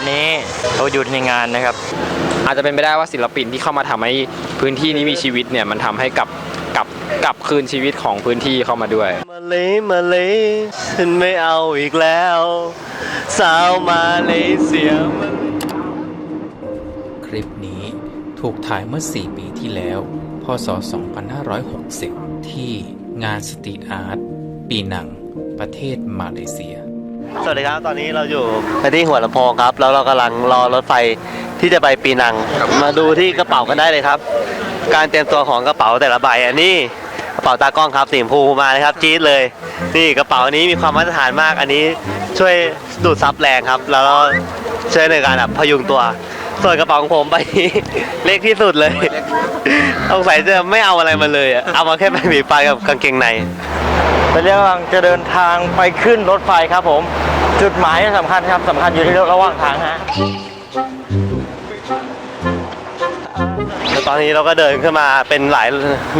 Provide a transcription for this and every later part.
อนนี้เขาอยู่ในงานนะครับ อาจจะเป็นไปได้ว่าศิลปินที่เข้ามาทำให้พื้นที่นี้มีชีวิตเนี่ยมันทำให้กลับกลับกลับคืนชีวิตของพื้นที่เข้ามาด้วยมาเลยมาเลยฉันไม่เอาอีกแล้ว สาวมาเลยเสียมันคลิปนี้ถูกถ่ายเมื่อ 4 ปีที่แล้ว พศ 2560 ที่งานสตรีทอาร์ตปีหนัง ประเทศมาเลเซีย สวัสดีครับ ตอนนี้เราอยู่ที่หัวลำโพงครับ แล้วเรากำลังรอรถไฟที่จะไปปีนัง มาดูที่กระเป๋ากันได้เลยครับ การเตรียมตัวของกระเป๋าแต่ละใบอันนี้กระเป๋าตากล้องครับสีชมพูมาเลยครับจี๊ดเลย นี่กระเป๋านี้มีความมาตรฐานมาก อันนี้ช่วยดูดซับแรงครับ แล้วก็ช่วยในการแบบพยุงตัว ส่วนกระเป๋าของผมไป เล็กที่สุดเลยสงสัยจะไม่เอาอะไรมาเลยอะเอามาแค่แบงหวีไฟกับกางเกงใน ตอนนี้กำลังจะเดินทางไปขึ้นรถไฟครับผม จุดหมายสำคัญครับสำคัญอยู่ที่ระหว่างทางฮะแล้วตอนนี้เราก็เดินขึ้นมาเป็นหลาย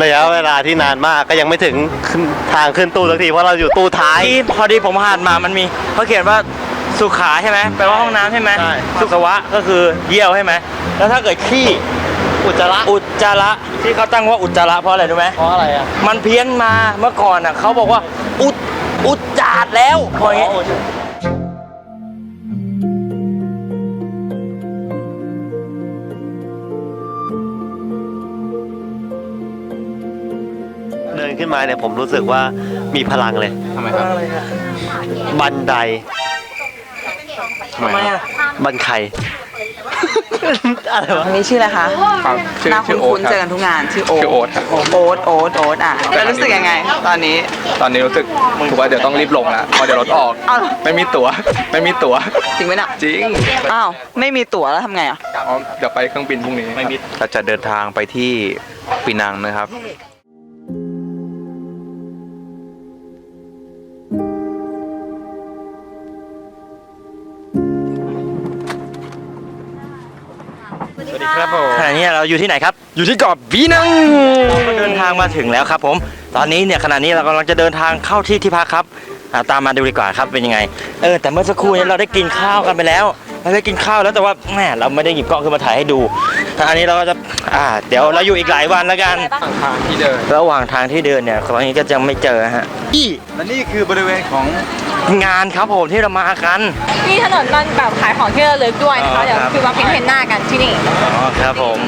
ระยะเวลาที่นานมากก็ยังไม่ถึงขึ้นทางขึ้นตู้สักทีเพราะเราอยู่ตู้ท้ายที่พอดีผมผ่านมามันมีเขาเขียนว่าสุขาใช่ไหมแปลว่าห้องน้ำใช่ไหมใช่สุขวะก็คือเยี่ยวใช่ไหมแล้วถ้าเกิดขี้อุจจาระอุ จจาระที่เขาตั้งว่าอุจจาระเพราะอะไรรู้ไหมเพราะอะไรอะมันเพี้ยนมาเมื่อก่อนอะเขาบอกว่าอุดอุจจาดแล้วพออย่างงี้เดินขึ้นมาเนี่ยผมรู้สึกว่ามีพลังเลยทำไมครับบันไดทำไมครับบันไข่ อะไรวะ อันนี้ชื่ออะไรคะครับชื่อหน้าชื่อคุ้นโอ๊ตๆเจอคกัรับนทุกงานชื่อโอ๊ชื่อโอ๊ตครับ โอ๊ตโอ๊ตโอ๊ตอะแล้วรู้สึกยังไง ตอนนี้ ตอนนี้รู้สึกถือว่าเดี๋ยวต้องรีบลงแล้วเพราะเดี๋ยวรถออกอ้าวเหรอ ไม่มีตั๋ว ไม่มีตั๋ว จริงไหมน่ะจริงอ้าวไม่มีตั๋วแล้วทำไงอะ อ๋อเดี๋ยวไปเครื่องบินพรุ่งนี้ไม่มีเราจะเดินทางไปที่ปีนังนะครับ ครับผมขณะนี้เราอยู่ที่ไหนครับ อยู่ที่เกาะบีนังเราก็เดินทางมาถึงแล้วครับผม ตอนนี้เนี่ยขณะนี้เรากำลังจะเดินทางเข้าที่ที่พักครับอ่าตามมาดูดีกว่าครับเป็นยังไง เออแต่เมื่อสักครู่นี้เราได้กินข้าวกันไปแล้ว เราได้กินข้าวแล้วแต่ว่าแหมเราไม่ได้หยิบกล้องขึ้นมาถ่ายให้ดูอันนี้เราก็จะ อ่าเดี๋ยวเราอยู่อีกหลายวันแล้วกัน ทางที่เดิน ระหว่างทางที่เดินเนี่ยตอนนี้ก็จะไม่เจอฮะอีและนี่คือบริเวณของ งานครับผมที่เรามากัน มีถนนมันแบบขายของที่ระลึกด้วยนะอ๋คะอเดี๋ยวครับคือมาเพ้นท์เทนหน้ากันที่นี่ อ๋อครับผม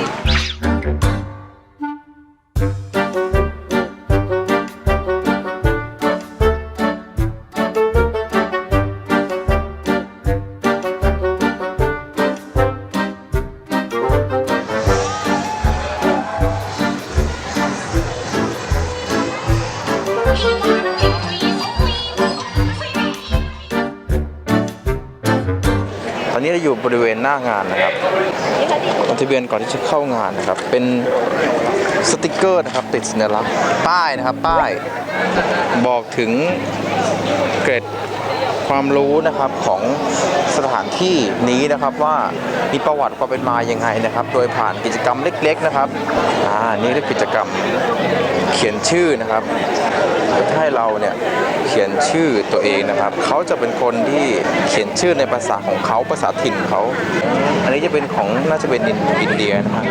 ตอนนี้เราอยู่บริเวณหน้างานนะครับลงทะเบียนก่อนที่จะเข้างานนะครับ เป็นสติกเกอร์นะครับติดสัญลักษณ์ป้ายนะครับป้ายบอกถึงเกรดความรู้นะครับของสถานที่นี้นะครับว่ามีประวัติความเป็นมาอยังไงนะครับ โดยผ่านกิจกรรมเล็ก ๆนะครับอ่านี่คือกิจกรรมเขียนชื่อนะครับ ให้เราเนี่ยเขียนชื่อตัวเองนะครับเขาจะเป็นคนที่เขียนชื่อในภาษาของเขาภาษาถิ่นเขา อันนี้จะเป็นของน่าจะเป็นอินเดียนะครับ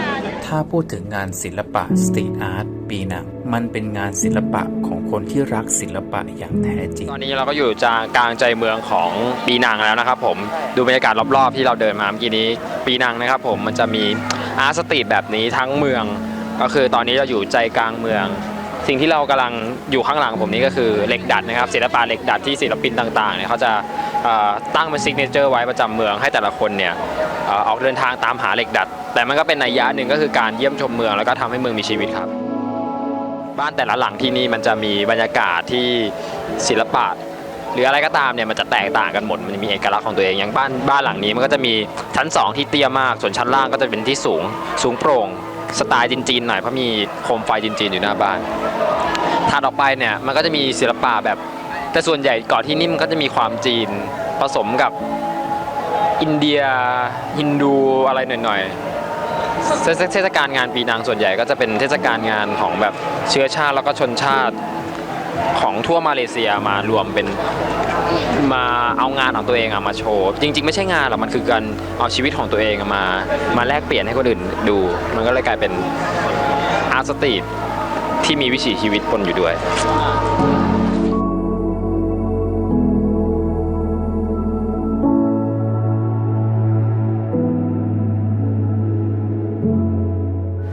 ถ้าพูดถึงงานศิลปะสตรีทอาร์ตปีนังมันเป็นงานศิลปะของคนที่รักศิลปะอย่างแท้จริง ตอนนี้เราก็อยู่จางกลางใจเมืองของปีนังแล้วนะครับผมดูบรรยากาศรอบๆ ที่เราเดินมาเมื่อกี้นี้ปีนังนะครับผมมันจะมีอาร์ตสตรีทแบบนี้ทั้งเมือง ก็คือตอนนี้เราอยู่ใจกลางเมือง สิ่งที่เรากำลังอยู่ข้างหลังผมนี้ก็คือเหล็กดัดนะครับศิลปะเหล็กดัดที่ศิลปินต่างๆเนี่ยเขาจะตั้งเป็นซิกเนเจอร์ไว้ประจำเมืองให้แต่ละคนเนี่ยออกเดินทางตามหาเหล็กดัด แต่มันก็เป็นนัยยะหนึ่งก็คือการเยี่ยมชมเมืองแล้วก็ทำให้เมืองมีชีวิตครับ บ้านแต่ละหลังที่นี่มันจะมีบรรยากาศที่ศิลปะหรืออะไรก็ตามเนี่ยมันจะแตกต่างกันหมดมันมีเอกลักษณ์ของตัวเองอย่างบ้านบ้านหลังนี้มันก็จะมีชั้น 2 ที่เตี้ยมากส่วนชั้นล่างก็จะเป็นที่สูงสูงโปร่ง สไตล์จีนๆหน่อยเพราะมีโคมไฟจีนๆอยู่หน้าบ้านถัดออกไปเนี่ยมันก็จะมีศิลปะแบบ แต่ส่วนใหญ่เกาะที่นี่มันก็จะมีความจีนผสมกับอินเดียฮินดูอะไรหน่อยๆเทศกาลงานปีนังส่วนใหญ่ก็จะเป็นเทศกาลงานของแบบเชื้อชาติแล้วก็ชนชาติของทั่วมาเลเซียมารวมเป็น มาเอางานของตัวเองอะมาโชว์ จริง ๆ ไม่ใช่งานหรอกมันคือการเอาชีวิตของตัวเองอะมา มาแลกเปลี่ยนให้คนอื่นดู มันก็เลยกลายเป็นอาร์ตสตรีทที่มีวิถีชีวิตปนอยู่ด้วย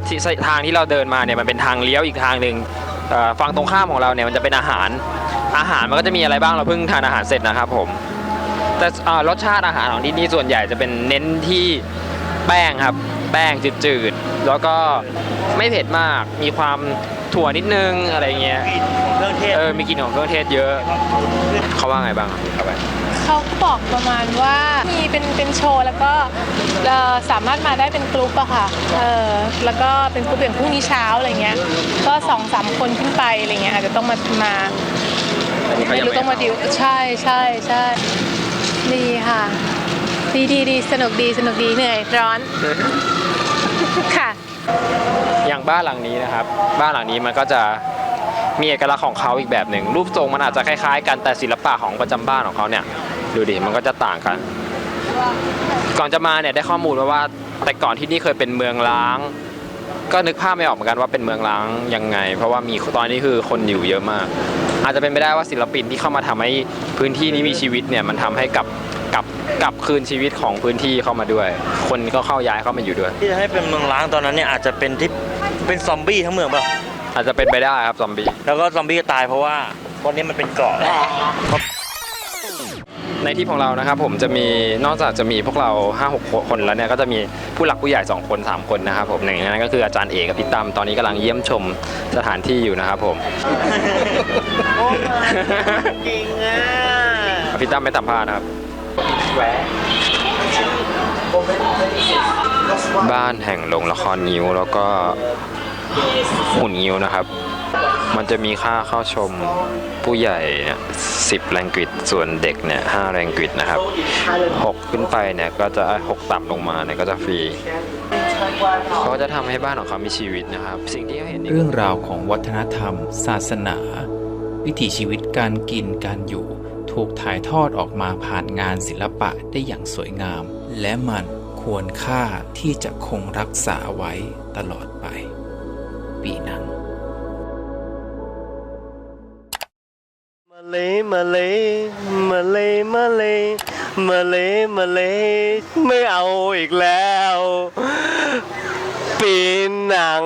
ที่ทางที่เราเดินมาเนี่ยมันเป็นทางเลี้ยวอีกทางหนึ่งเอ่อฝั่งตรงข้ามของเราเนี่ยมันจะเป็นอาหาร อาหารมันก็จะมีอะไรบ้างเราเพิ่งทานอาหารเสร็จนะครับผมแต่เอ่อรสชาติอาหารของที่นี่ส่วนใหญ่จะเป็นเน้นที่แป้งครับ แป้งจืดๆแล้วก็ไม่เผ็ดมากมีความถั่วนิดนึงอะไรเงี้ยเครื่องเทศเออมีกลิ่นของเครื่องเทศเยอะเขาว่าไงบ้างครับเข้าไปเขาก็บอกประมาณว่ามีเป็นเป็นโชว์แล้วก็เอ่อสามารถมาได้เป็นกลุ่มอะค่ะเออแล้วก็เป็นกลุ่มอย่างพรุ่งนี้เช้าอะไรเงี้ยก็สองสามคนขึ้นไปอะไรเงี้ยอาจจะต้องมามาอันนี้เขา ไม่ยังรู้ไม่ต้องมาดิวใช่ใช่ใช่ดีค่ะ ดีดีดีสนุกดีสนุกดีเหนื่อยร้อนค่ะอย่างบ้านหลังนี้นะครับ บ้านหลังนี้มันก็จะมีเอกลักษณ์ของเขาอีกแบบหนึ่งรูปทรงมันอาจจะคล้ายๆ กันแต่ศิลปะของประจำบ้านของเขาเนี่ยดูดิมันก็จะต่างกัน ก่อนจะมาเนี่ยได้ข้อมูลมาว่า แต่ก่อนที่นี่เคยเป็นเมืองล้าง ก็นึกภาพไม่ออกเหมือนกันว่าเป็นเมืองล้างยังไง เพราะว่ามีตอนนี้คือคนอยู่เยอะมาก อาจจะเป็นไปได้ว่าศิลปินที่เข้ามาทำให้พื้นที่นี้มีชีวิตเนี่ยมันทำให้กลับกลับกลับคืนชีวิตของพื้นที่เข้ามาด้วย คนก็เข้าย้ายเข้ามาอยู่ด้วย ที่จะให้เป็นเมืองล้างตอนนั้นเนี่ยอาจจะเป็นที่เป็นซอมบี้ทั้งเมืองเปล่ะอาจจะเป็นไปได้ครับซอมบี้แล้วก็ซอมบี้ก็ตายเพราะว่าวันนี้มันเป็นเกาะ ในที่ของเรานะครับผมจะมีนอกจากจะมีพวกเรา 5 6 คนแล้วเนี่ยก็จะมีผู้หลักผู้ใหญ่ 2 คน 3 คนนะครับผมหนึ่งในนั้นก็คืออาจารย์เอกกับพี่ตั้มตอนนี้กำลังเยี่ยมชมสถานที่อยู่นะครับผมจริงอะพี่ตั้มไม่สัมภาษณ์นะครับ บ้านแห่งโรงละครงิ้วแล้วก็หุ่นงิ้วนะครับ มันจะมีค่าเข้าชมผู้ใหญ่เนี่ยสิบแรงกิตส่วนเด็กเนี่ยห้าแรงกิตนะครับหกขึ้นไปเนี่ยก็จะหกต่ำลงมาเนี่ยก็จะฟรีเขาก็จะทำให้บ้านของเขามีชีวิตนะครับ สิ่งที่เขาเห็นเรื่องราวของวัฒนธรรม ศาสนา วิถีชีวิตการกินการอยู่ ถูกถ่ายทอดออกมาผ่านงานศิลปะได้อย่างสวยงาม และมันควรค่าที่จะคงรักษาไว้ตลอดไป ปีนั้น เลยมาเลยมาเลยมาเลยมาเลยมาเลยไม่เอาอีกแล้ว ปีนัง